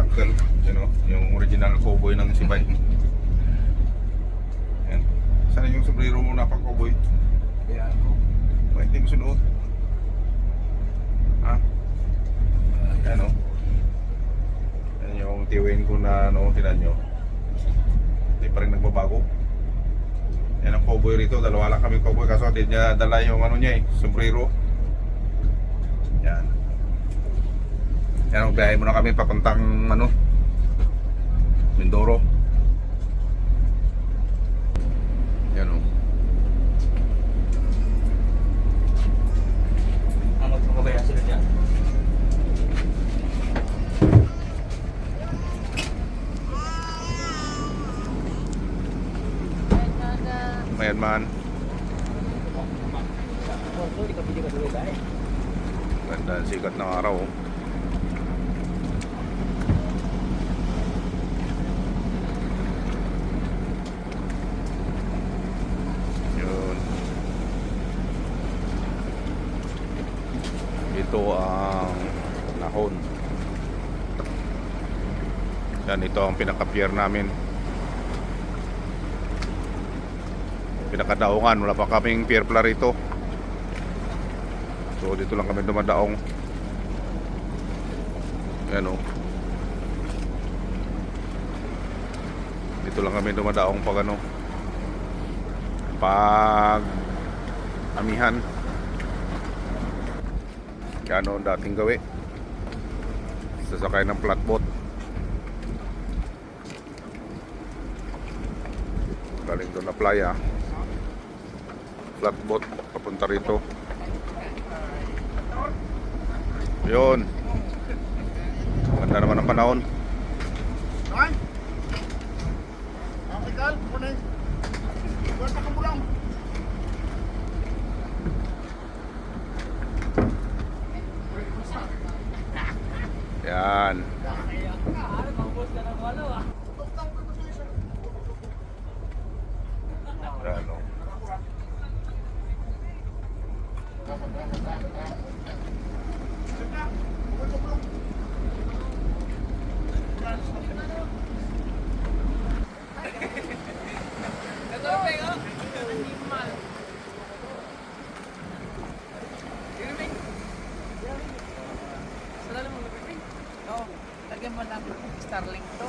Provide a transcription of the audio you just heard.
si Uncle, you know, yung original cowboy ng Sibay. Yan. Sana yung sombrero mo na pang cowboy? Kaya ako. Bakit hindi mo sunuot? Ha? Yan o. Yan yung tiwin ko na ano, tinan nyo. Hindi pa rin nagbabago. Yan ang cowboy rito. Dalawa lang kami cowboy. Kaso hindi niya dala yung ano niya eh. Sombrero. Yan. Yan ang biyahe muna kami papuntang ano. Mindoro. Yan o. Ang magpapabaya sila dyan. Ayan man. Porto, di ka pwede ka tuloy tayo. Ganda ang sikat ng araw. oh. Yun. Ito ang nahon. Yan, ito ang pinaka-pier namin. Pinakadaungan, wala pa kaming pier pala rito. So dito lang kami dumadaong. Ayan o. Dito lang kami dumadaong pag ano. Pag amihan. Kaya ano ang dating gawi. Sasakay ng flatboat. Galing doon na playa. Flatboat papunta rito. Yun. Ganda naman ang panahon. Yan. Ano? Lagyan mo ng Starlink to.